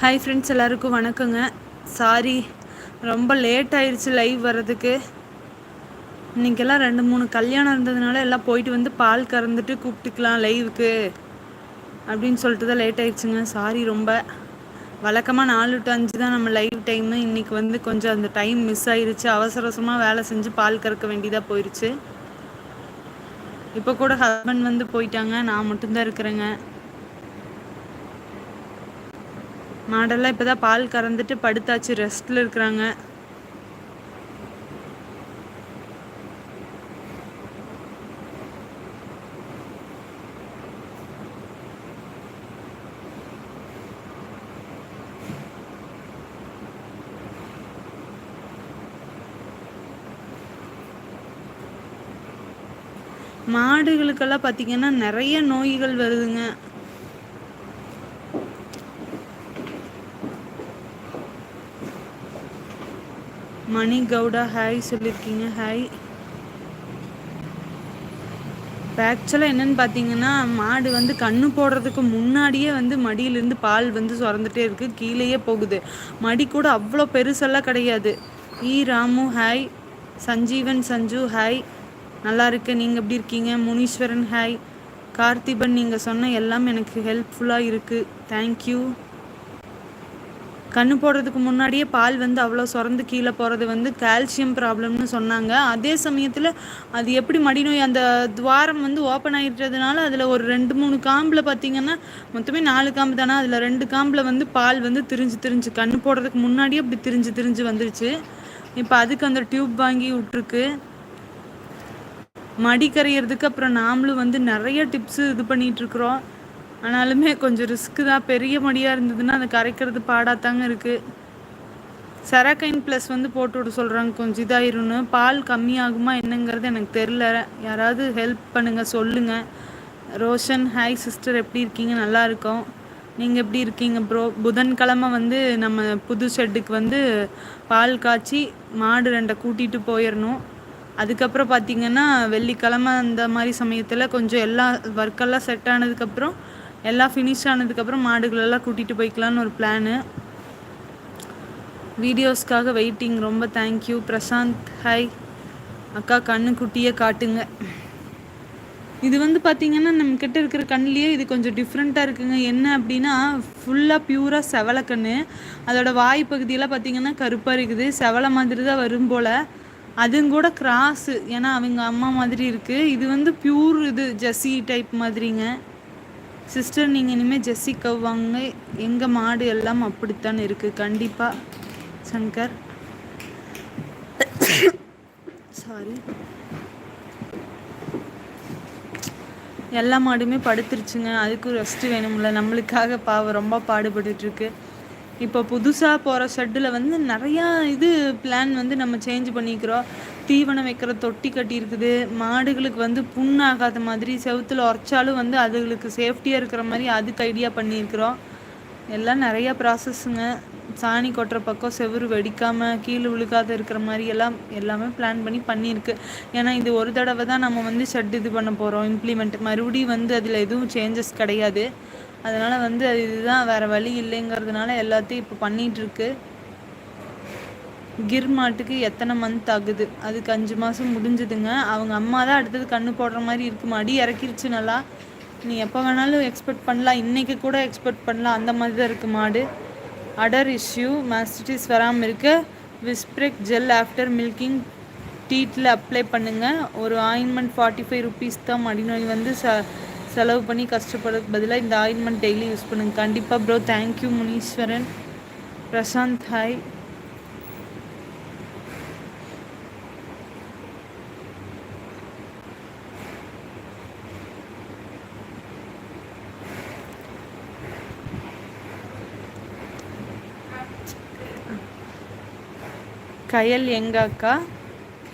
Hi friends எல்லாருக்கும் வணக்கங்க. Sorry ரொம்ப லேட் ஆயிடுச்சு லைவ் வர்றதுக்கு. இன்றைக்கெல்லாம் ரெண்டு மூணு கல்யாணம் இருந்ததுனால எல்லாம் போயிட்டு வந்து பால் கறந்துட்டு கூப்பிட்டுக்கலாம் லைவுக்கு அப்படின்னு சொல்லிட்டு தான் லேட் ஆயிடுச்சுங்க சாரி ரொம்ப. வழக்கமாக நாலு டு அஞ்சு தான் நம்ம லைவ் டைமு இன்றைக்கி வந்து கொஞ்சம் அந்த டைம் மிஸ் ஆயிடுச்சு அவசர அவசரமாக வேலை செஞ்சு பால் கறக்க வேண்டியதாக போயிடுச்சு இப்போ கூட ஹஸ்பண்ட் வந்து போயிட்டாங்க. நான் மட்டும்தான் இருக்கிறேங்க. மாடெல்லாம் இப்போ தான் பால் கறந்துட்டு படுத்தாச்சு. ரெஸ்ட்டில் இருக்கிறாங்க. மாடுகளுக்கெல்லாம் பார்த்தீங்கன்னா நிறைய நோய்கள் வருதுங்க. மணி கவுடா ஹாய் சொல்லியிருக்கீங்க ஹாய் இப்போ ஆக்சுவலாக என்னென்னு பார்த்தீங்கன்னா மாடு வந்து கண்ணு போடுறதுக்கு முன்னாடியே வந்து மடியிலேருந்து பால் வந்து சுரந்துட்டே இருக்குது கீழேயே போகுது. மடி கூட அவ்வளோ பெருசெல்லாம் கிடையாது. E Ramu hi Sanjeevan Sanju hi நல்லா இருக்கு நீங்கள் எப்படி இருக்கீங்க? முனீஸ்வரன் ஹாய் கார்த்திபன் நீங்கள் சொன்ன எல்லாம் எனக்கு ஹெல்ப்ஃபுல்லாக இருக்குது தேங்க்யூ கண்ணு போடுறதுக்கு முன்னாடியே பால் வந்து அவ்வளோ சுரந்து கீழே போகிறது வந்து கால்சியம் ப்ராப்ளம்னு சொன்னாங்க. அதே சமயத்தில் அது எப்படி மடிநோய் அந்த துவாரம் வந்து ஓப்பன் ஆகிட்டதுனால அதில் ஒரு ரெண்டு மூணு காம்பில் பார்த்திங்கன்னா மொத்தமே நாலு காம்பு தானே? அதில் ரெண்டு காம்பில் வந்து பால் வந்து திரிஞ்சு திரிஞ்சு கண்ணு போடுறதுக்கு முன்னாடியே அப்படி திரிஞ்சு திரிஞ்சு வந்துருச்சு. இப்போ அதுக்கு அந்த டியூப் வாங்கி விட்ருக்கு மடி கரையிறதுக்கு அப்புறம் நாமளும் வந்து நிறைய டிப்ஸு இது பண்ணிகிட்ருக்குறோம் ஆனாலுமே கொஞ்சம் ரிஸ்க்கு தான். பெரிய மடியாக இருந்ததுன்னா அதை கரைக்கிறது பாடாத்தாங்க இருக்குது செரக்கைன் ப்ளஸ் வந்து போட்டு விட சொல்கிறாங்க கொஞ்சம் இதாயிரும்னு. பால் கம்மியாகுமா என்னங்கிறது எனக்கு தெரில யாராவது ஹெல்ப் பண்ணுங்கள் சொல்லுங்கள் ரோஷன் ஹாய் சிஸ்டர் எப்படி இருக்கீங்க? நல்லா இருக்கோம். நீங்கள் எப்படி இருக்கீங்க ப்ரோ புதன்கிழமை வந்து நம்ம புது ஷெட்டுக்கு வந்து பால் காய்ச்சி மாடு ரெண்டை கூட்டிகிட்டு போயிடணும் அதுக்கப்புறம் பார்த்திங்கன்னா வெள்ளிக்கிழமை அந்த மாதிரி சமயத்தில் கொஞ்சம் எல்லா ஒர்க்கெல்லாம் செட் ஆனதுக்கப்புறம் எல்லாம் ஃபினிஷ் ஆனதுக்கப்புறம் மாடுகளெல்லாம் கூட்டிகிட்டு போய்க்கலான்னு ஒரு பிளானு வீடியோஸ்க்காக வெயிட்டிங் ரொம்ப தேங்க்யூ பிரசாந்த் ஹாய் அக்கா கண்ணு குட்டியே காட்டுங்க. இது வந்து பார்த்திங்கன்னா நம்மக்கிட்ட இருக்கிற கண்ணிலேயே இது கொஞ்சம் டிஃப்ரெண்ட்டாக இருக்குங்க. என்ன அப்படின்னா ஃபுல்லாக பியூராக செவலை கண் அதோட வாய் பகுதியெல்லாம் பார்த்திங்கன்னா கருப்பாக இருக்குது. செவலை மாதிரி தான் வரும் போல். அதுவும் கூட கிராஸு ஏன்னா அவங்க அம்மா மாதிரி இருக்குது இது வந்து பியூர் இது ஜெஸ்ஸி டைப் மாதிரிங்க. சிஸ்டர் நீங்கள் இனிமேல் ஜெஸ்ஸி கவ்வாங்க எங்கள் மாடு எல்லாம் அப்படித்தான் இருக்குது கண்டிப்பாக சங்கர். சாரி எல்லா மாடுமே படுத்துருச்சுங்க. அதுக்கும் ரெஸ்ட்டு வேணும்ல. நம்மளுக்காக பாவம் ரொம்ப பாடுபட்டுருக்கு இப்போ புதுசாக போகிற ஷெட்டில் வந்து நிறையா இது பிளான் வந்து நம்ம சேஞ்ச் பண்ணிக்கிறோம். தீவனம் வைக்கிற தொட்டி கட்டியிருக்குது. மாடுகளுக்கு வந்து புண்ணாகாத மாதிரி செவுத்தில் உரைச்சாலும் வந்து அதுகளுக்கு சேஃப்டியாக இருக்கிற மாதிரி அதுக்கு ஐடியா பண்ணியிருக்கிறோம். எல்லாம் நிறையா ப்ராசஸ்ஸுங்க சாணி கொட்டுற பக்கம் செவுறு வெடிக்காமல் கீழே விழுகாத இருக்கிற மாதிரி எல்லாம் எல்லாமே பிளான் பண்ணி பண்ணியிருக்கு. ஏன்னா இது ஒரு தடவை தான் நம்ம வந்து ஷெட் இது பண்ண போகிறோம் இம்ப்ளிமெண்ட் மறுபடியும் வந்து அதில் எதுவும் சேஞ்சஸ் கிடையாது. அதனால் வந்து அது இதுதான் வேறு வழி இல்லைங்கிறதுனால எல்லாத்தையும் இப்போ பண்ணிகிட்ருக்கு கிர் மாட்டுக்கு எத்தனை மந்த் ஆகுது? அதுக்கு அஞ்சு மாதம் முடிஞ்சுதுங்க. அவங்க அம்மா தான் அடுத்தது கண்ணு போடுற மாதிரி இருக்கு அடி இறக்கிருச்சு நல்லா. நீ எப்போ வேணாலும் எக்ஸ்பெக்ட் பண்ணலாம். இன்றைக்கி கூட எக்ஸ்பெக்ட் பண்ணலாம். அந்த மாதிரி தான் இருக்குது மாடு. அடர் இஷ்யூ மாஸ்டிஸ் வராமல் இருக்க. விஸ்ப்ரெக் ஜெல் ஆஃப்டர் மில்கிங் டீட்டில் அப்ளை பண்ணுங்கள் ஒரு ஆயின்மெண்ட் ஃபார்ட்டி ஃபைவ் ருபீஸ் தான் மடி நோய் வந்து ச செலவு பண்ணி கஷ்டப்படுறதுக்கு பதிலாக இந்த ஆயின்மெண்ட் டெய்லி யூஸ் பண்ணுங்கள் கண்டிப்பாக bro thank you Muneeswaran. Prashanth hi Kayal எங்கள் அக்கா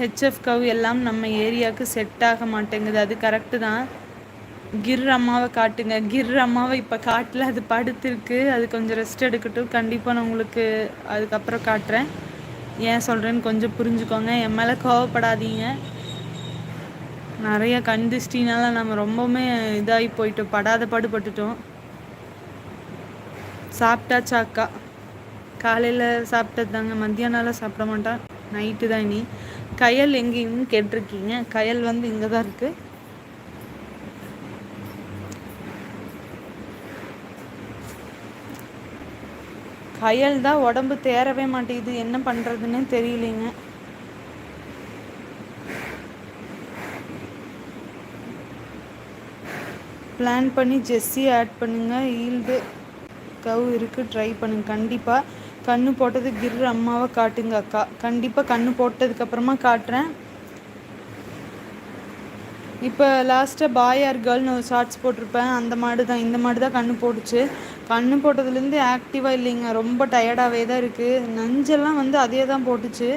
ஹெச்எஃப் கவ் எல்லாம் நம்ம ஏரியாவுக்கு செட் ஆக மாட்டேங்குது. அது கரெக்டு தான். கிர் அம்மாவை காட்டுங்க. கிர் அம்மாவை இப்போ காட்டில் அது படுத்துருக்கு. அது கொஞ்சம் ரெஸ்ட் எடுக்கட்டும். கண்டிப்பாக நான் உங்களுக்கு அதுக்கப்புறம் காட்டுறேன். ஏன் சொல்கிறேன்னு கொஞ்சம் புரிஞ்சுக்கோங்க. என் மேலே கோவப்படாதீங்க. நிறைய கண் திருஷ்டினால நம்ம ரொம்பவுமே இதாகி போயிட்டோம். படாத பாடுபட்டுட்டோம். சாப்பிட்டாச்சா அக்கா காலையில் சாப்பிட்டது தாங்க. மத்தியானாலாம் சாப்பிட மாட்டான். நைட்டு தான் இனி. கயல் எங்கேயும் கேட்டிருக்கீங்க. கயல் வந்து இங்கே தான் இருக்குது கயல் தான் உடம்பு தேரவே மாட்டேங்குது. என்ன பண்ணுறதுன்னு தெரியலைங்க. பிளான் பண்ணி ஜெஸ்ஸி ஆட் பண்ணுங்கள் ஈல்டு கவ் இருக்குது ட்ரை பண்ணுங்க. கண்டிப்பாக கண்ணு போட்டது கிர் அம்மாவை காட்டுங்க அக்கா. கண்டிப்பாக கண்ணு போட்டதுக்கப்புறமா காட்டுறேன். இப்போ லாஸ்ட்டாக பாய் ஆர் கேர்ள்னு ஒரு ஷார்ட்ஸ் போட்டிருப்பேன். அந்த மாடு தான் இந்த மாடு தான் கண்ணு போட்டுச்சு. கண்ணு போட்டதுலேருந்து ஆக்டிவாக இல்லைங்க. ரொம்ப டயர்டாகவே தான் இருக்குது நஞ்செல்லாம் வந்து அதே தான் போட்டுச்சு.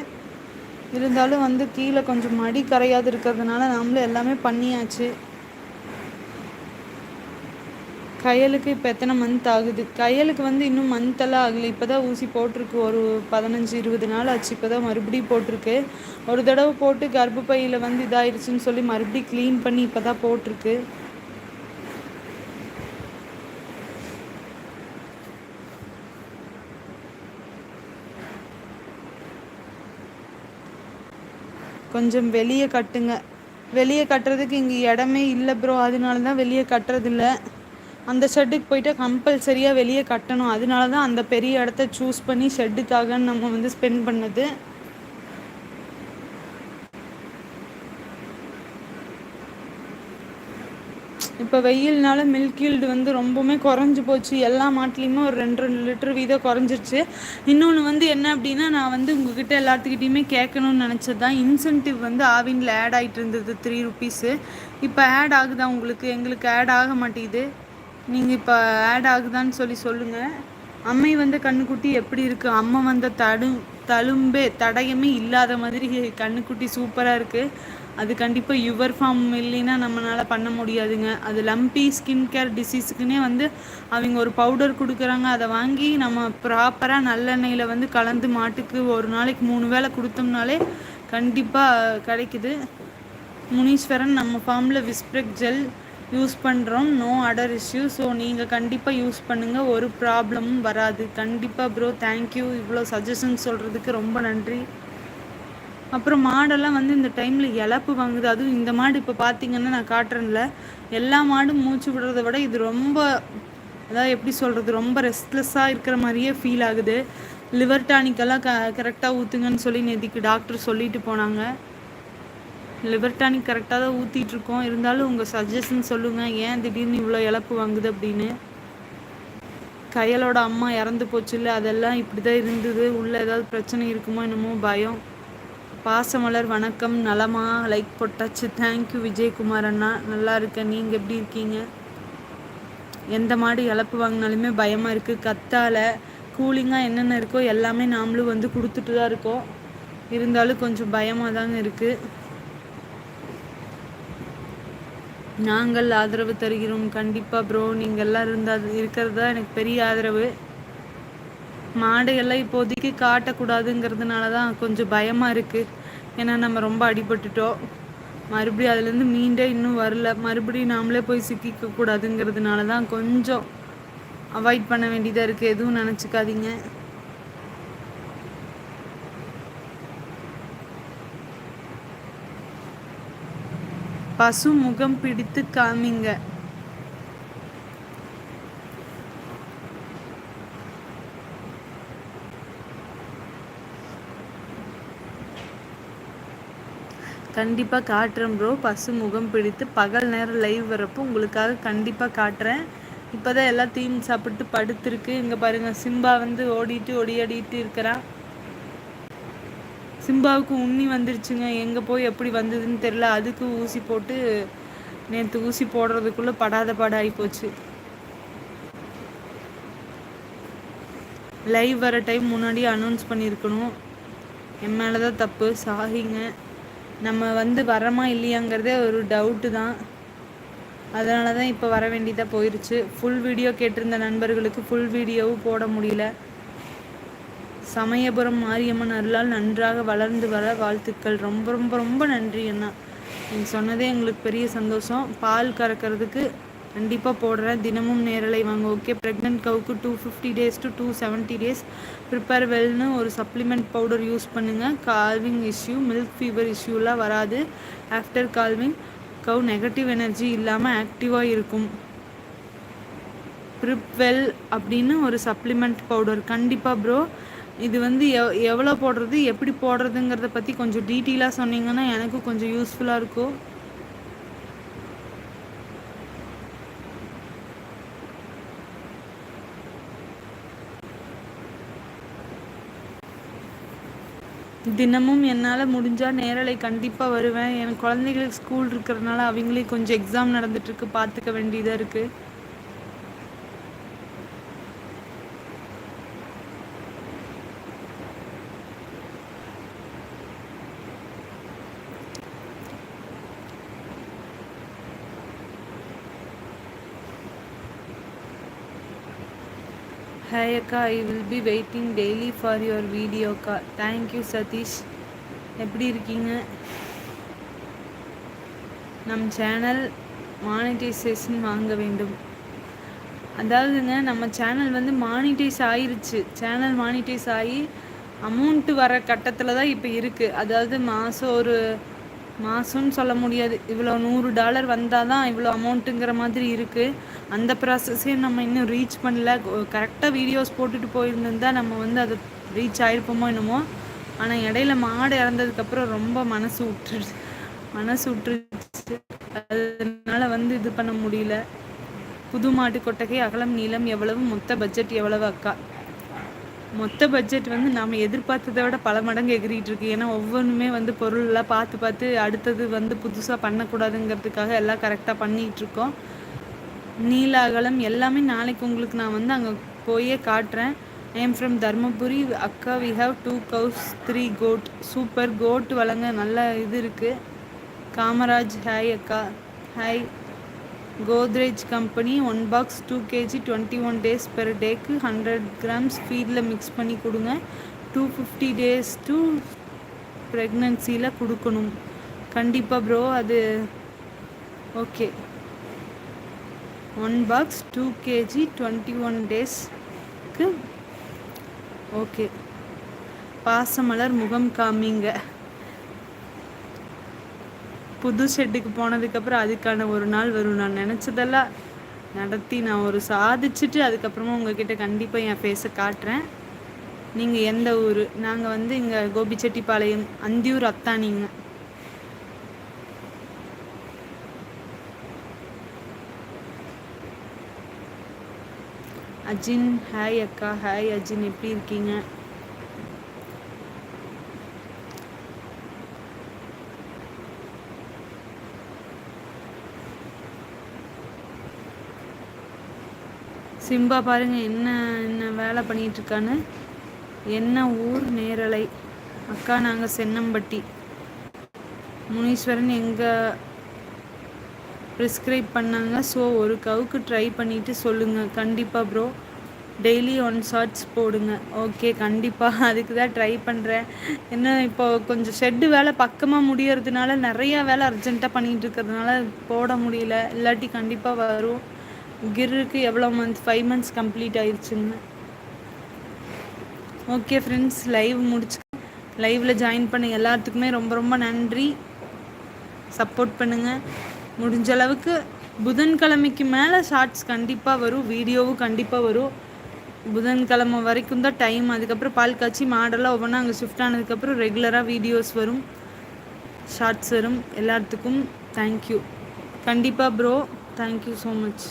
இருந்தாலும் வந்து கீழே கொஞ்சம் மடி கரையாது இருக்கிறதுனால நம்மளும் எல்லாமே பண்ணியாச்சு. கையலுக்கு இப்போ எத்தனை மந்த் ஆகுது? கையலுக்கு வந்து இன்னும் மந்த்தெல்லாம் ஆகலை. இப்போ தான் ஊசி போட்டிருக்கு. ஒரு பதினஞ்சு இருபது நாள் ஆச்சு. இப்போ தான் மறுபடியும் போட்டிருக்கு. ஒரு தடவை போட்டு கர்ப்பப்பையில் வந்து இதாயிடுச்சுன்னு சொல்லி மறுபடியும் க்ளீன் பண்ணி இப்போ தான் போட்டிருக்கு. கொஞ்சம் வெளியே கட்டுங்க. வெளியே கட்டுறதுக்கு இங்கே இடமே இல்லை ப்ரோ அதனால தான் வெளியே கட்டுறதில்ல. அந்த ஷெட்டுக்கு போயிட்டு கம்பல்சரியாக வெளியே கட்டணும். அதனால தான் அந்த பெரிய இடத்த சூஸ் பண்ணி ஷெட்டுக்காக நம்ம வந்து ஸ்பெண்ட் பண்ணது. இப்போ வெயில்னால மில்க் ஈல்டு வந்து ரொம்பவுமே குறைஞ்சி போச்சு. எல்லா மாட்லேயுமே ஒரு ரெண்டு ரெண்டு லிட்டர் வீதம் குறைஞ்சிருச்சு. இன்னொன்று வந்து என்ன அப்படின்னா நான் வந்து உங்ககிட்ட எல்லாத்துக்கிட்டையுமே கேட்கணும்னு நினச்சது தான் இன்சென்டிவ் வந்து ஆவினில் ஆட் ஆகிட்டு இருந்தது த்ரீ ருபீஸு இப்போ ஆட் ஆகுதா உங்களுக்கு? எங்களுக்கு ஆட் ஆக மாட்டேங்குது. நீங்கள் இப்போ ஆட் ஆகுதான்னு சொல்லி சொல்லுங்கள் அம்மை வந்த கண்ணுக்குட்டி எப்படி இருக்குது அம்மை வந்த தடு தழும்பே தடயமே இல்லாத மாதிரி கண்ணுக்குட்டி சூப்பராக இருக்குது அது கண்டிப்பாக யுவர் ஃபார்ம் இல்லைன்னா நம்மளால் பண்ண முடியாதுங்க. அது லம்பி ஸ்கின் கேர் டிசீஸுக்குன்னே வந்து அவங்க ஒரு பவுடர் கொடுக்குறாங்க. அதை வாங்கி நம்ம ப்ராப்பராக நல்லெண்ணெயில் வந்து கலந்து மாட்டுக்கு ஒரு நாளைக்கு மூணு வேளை கொடுத்தோம்னாலே கண்டிப்பாக கிடைக்குது. முனீஸ்வரன் நம்ம ஃபார்மில் விஸ்ப்ரெக் ஜெல் யூஸ் பண்ணுறோம் நோ அடர் இஷ்யூ ஸோ நீங்கள் கண்டிப்பாக யூஸ் பண்ணுங்கள் ஒரு ப்ராப்ளமும் வராது. கண்டிப்பாக ப்ரோ தேங்க்யூ இவ்வளோ சஜஷன் சொல்கிறதுக்கு ரொம்ப நன்றி. அப்புறம் மாடெல்லாம் வந்து இந்த டைமில் இழப்பு வாங்குது. அதுவும் இந்த மாடு இப்போ பார்த்தீங்கன்னா நான் காட்டுறேன்ல. எல்லா மாடும் மூச்சு விடுறத விட இது ரொம்ப அதாவது எப்படி சொல்கிறது ரொம்ப ரெஸ்ட்லெஸ்ஸாக இருக்கிற மாதிரியே ஃபீல் ஆகுது. லிவர் டானிக்கெல்லாம் க கரெக்டாக ஊற்றுங்கன்னு சொல்லி நேற்றுக்கு டாக்டர் சொல்லிட்டு போனாங்க. லிவர் டானிக் கரெக்டாக தான் ஊற்றிட்டுருக்கோம் இருந்தாலும் உங்கள் சஜஷன் சொல்லுங்கள் ஏன் திடீர்னு இவ்வளோ இழப்பு வாங்குது அப்படின்னு? கையலோட அம்மா இறந்து போச்சு இல்லை அதெல்லாம் இப்படி தான் இருந்தது. உள்ளே ஏதாவது பிரச்சனை இருக்குமோ என்னமோ பயம். பாசமலர் வணக்கம். நலமா? லைக் போட்டாச்சு. தேங்க்யூ விஜயகுமார் அண்ணா. நல்லா இருக்கேன் நீங்கள் எப்படி இருக்கீங்க? எந்த மாடு இழப்பு வாங்கினாலுமே பயமாக இருக்குது கத்தால கூலிங்காக என்னென்ன இருக்கோ எல்லாமே நாமளும் வந்து கொடுத்துட்டு தான் இருக்கோம். இருந்தாலும் கொஞ்சம் பயமாக தாங்க இருக்குது நாங்கள் ஆதரவு தருகிறோம். கண்டிப்பாக ப்ரோ நீங்கள் எல்லாம் இருந்தால் இருக்கிறது தான் எனக்கு பெரிய ஆதரவு. மாடுகள்லாம் இப்போதைக்கு காட்டக்கூடாதுங்கிறதுனால தான் கொஞ்சம் பயமாக இருக்குது ஏன்னா நம்ம ரொம்ப அடிபட்டுட்டோம். மறுபடியும் அதுலேருந்து மீண்டே இன்னும் வரல. மறுபடியும் நாமளே போய் சிக்கிக்க கூடாதுங்கிறதுனால தான் கொஞ்சம் அவாய்ட் பண்ண வேண்டியதாக இருக்குது எதுவும் நினச்சிக்காதீங்க. பசு முகம் பிடித்து காமிங்க. கண்டிப்பாக காட்டுறேன் ப்ரோ பசு முகம் பிடித்து பகல் நேரம் லைவ் வரப்போ உங்களுக்காக கண்டிப்பாக காட்டுறேன். இப்போ தான் எல்லாம் தீம் சாப்பிட்டு படுத்துருக்கு. இங்கே பாருங்கள் சிம்பா வந்து ஓடிட்டு ஓடியாடிட்டு இருக்கிறான். சிம்பாவுக்கு உண்ணி வந்துருச்சுங்க. எங்கே போய் எப்படி வந்ததுன்னு தெரில அதுக்கு ஊசி போட்டு நேற்று ஊசி போடுறதுக்குள்ளே படாத பாடாகி போச்சு. லைவ் வர டைம் முன்னாடி அனௌன்ஸ் பண்ணியிருக்கணும் என் மேலே தான் தப்பு. சாகிங்க. நம்ம வந்து வரமா இல்லையாங்கிறதே ஒரு டவுட்டு தான். அதனால தான் இப்போ வர வேண்டியதாக போயிடுச்சு ஃபுல் வீடியோ கேட்டிருந்த நண்பர்களுக்கு ஃபுல் வீடியோவும் போட முடியல. சமயபுரம் மாரியம்மன் அருளால் நன்றாக வளர்ந்து வர வாழ்த்துக்கள். ரொம்ப ரொம்ப ரொம்ப நன்றி அண்ணா. நீங்கள் சொன்னதே எங்களுக்கு பெரிய சந்தோஷம். பால் கறக்கிறதுக்கு கண்டிப்பாக போடுறேன். தினமும் நேரலை வாங்க. Okay pregnant கவுக்கு two fifty days to two seventy days prepare வெல்னு ஒரு சப்ளிமெண்ட் பவுடர் யூஸ் பண்ணுங்கள் கால்விங் இஷ்யூ மில்க் ஃபீவர் இஷ்யூலாம் வராது. After calving cow negative energy இல்லாமல் ஆக்டிவாக இருக்கும். ப்ரிப்வெல் அப்படின்னு ஒரு சப்ளிமெண்ட் பவுடர் கண்டிப்பாக ப்ரோ இது வந்து எவ் எவ்வளோ போடுறது எப்படி போடுறதுங்கிறத பற்றி கொஞ்சம் டீட்டெயிலாக சொன்னீங்கன்னா எனக்கும் கொஞ்சம் யூஸ்ஃபுல்லாக இருக்கும். தினமும் என்னால் முடிஞ்சால் நேரலை கண்டிப்பாக வருவேன். என் குழந்தைகளுக்கு ஸ்கூல் இருக்கிறதுனால அவங்களே கொஞ்சம் எக்ஸாம் நடந்துட்டுருக்கு பார்த்துக்க வேண்டியதாக இருக்குது ஹாய் அக்கா I will be waiting daily for your video அக்கா தேங்க்யூ சதீஷ் எப்படி இருக்கீங்க? நம் சேனல் மானிட்டைசேஷன் வாங்க வேண்டும். அதாவதுங்க நம்ம சேனல் வந்து மானிட்டைஸ் ஆயிருச்சு. சேனல் மானிட்டைஸ் ஆகி அமௌண்ட்டு வர கட்டத்தில் தான் இப்போ இருக்குது அதாவது மாதம் ஒரு மாதம்னு சொல்ல முடியாது. இவ்வளோ நூறு டாலர் வந்தால் தான் இவ்வளோ அமௌண்ட்டுங்கிற மாதிரி இருக்குது அந்த ப்ராசஸையும் நம்ம இன்னும் ரீச் பண்ணல. கரெக்டாக வீடியோஸ் போட்டுட்டு போயிருந்திருந்தா நம்ம வந்து அது ரீச் ஆகிருப்போமோ என்னமோ. ஆனால் இடையில மாடு இறந்ததுக்கப்புறம் ரொம்ப மனசு விட்டுருச்சு மனசு விட்டுருச்சு அதனால வந்து இது பண்ண முடியல. புது மாட்டு கொட்டகை அகலம் நீளம் எவ்வளவு மொத்த பட்ஜெட் எவ்வளவு அக்கா? மொத்த பட்ஜெட் வந்து நாம் எதிர்பார்த்ததை விட பல மடங்கு எகிரிட்டு இருக்கு. ஏன்னா ஒவ்வொன்றுமே வந்து பொருளெல்லாம் பார்த்து பார்த்து அடுத்தது வந்து புதுசாக பண்ணக்கூடாதுங்கிறதுக்காக எல்லாம் கரெக்டாக பண்ணிகிட்டு இருக்கோம். நீலாகலம் எல்லாமே நாளைக்கு உங்களுக்கு நான் வந்து அங்கே போயே காட்டுறேன். I'm from Dharmapuri. அக்கா we have two cows three goat super goat வழங்க நல்ல இது இருக்குது காமராஜ் ஹாய் அக்கா. Hi Godrej company one box two KG twenty one days per டேக்கு ஹண்ட்ரட் கிராம்ஸ் ஃபீடில் மிக்ஸ் பண்ணி கொடுங்க. டூ ஃபிஃப்டி டேஸ் டு ப்ரெக்னன்சியில் கொடுக்கணும். கண்டிப்பாக ப்ரோ அது okay one box two KG twenty one டேஸ்க்கு ஓகே பாசமலர் முகம் காமிங்க. புது ஷெட்டுக்கு போனதுக்கப்புறம் அதுக்கான ஒரு நாள் வரும். நான் நினச்சதெல்லாம் நடத்தி நான் ஒரு சாதிச்சுட்டு அதுக்கப்புறமா உங்ககிட்ட கண்டிப்பாக என் ஃபேஸை காட்டுறேன். நீங்கள் எந்த ஊர்? நாங்கள் வந்து இங்கே கோபிச்செட்டிப்பாளையம் அந்தியூர் அத்தானிங்க அஜின் ஹாய் அக்கா. ஹாய் அஜின் எப்படி இருக்கீங்க? சிம்பா பாருங்கள் என்ன என்ன வேலை பண்ணிகிட்ருக்கான்னு. என்ன ஊர் நேரலை. அக்கா நாங்கள் சென்னம்பட்டி. முனீஸ்வரன் எங்கள் ப்ரிஸ்கிரைப் பண்ணாங்க. ஸோ ஒரு கவுக்கு ட்ரை பண்ணிவிட்டு சொல்லுங்கள் கண்டிப்பாக ப்ரோ டெய்லி ஒன் ஷார்ட்ஸ் போடுங்க. ஓகே கண்டிப்பாக அதுக்கு தான் ட்ரை பண்ணுறேன் என்ன இப்போ கொஞ்சம் ஷெட்டு வேலை பக்கமாக முடியறதுனால நிறையா வேலை அர்ஜென்ட்டாக பண்ணிகிட்டு இருக்கிறதுனால போட முடியல. இல்லாட்டி கண்டிப்பாக வரும். கிர்ருக்கு எவ்வளோ மந்த் ஃபைவ் மந்த்ஸ் கம்ப்ளீட் ஆயிடுச்சுங்க ஓகே ஃப்ரெண்ட்ஸ் லைவ் முடிச்சு லைவில் ஜாயின் பண்ண எல்லாத்துக்குமே ரொம்ப ரொம்ப நன்றி. சப்போர்ட் பண்ணுங்கள் முடிஞ்ச அளவுக்கு புதன்கிழமைக்கு மேலே ஷார்ட்ஸ் கண்டிப்பாக வரும் வீடியோவும் கண்டிப்பாக வரும். புதன்கிழமை வரைக்கும் தான் டைம் அதுக்கப்புறம் பால் காய்ச்சி மாடெல்லாம் ஒவ்வொன்றா அங்கே ஷிஃப்ட் ஆனதுக்கப்புறம் ரெகுலராக வீடியோஸ் வரும். ஷார்ட்ஸ் வரும். எல்லாத்துக்கும் தேங்க்யூ கண்டிப்பாக ப்ரோ தேங்க்யூ ஸோ மச்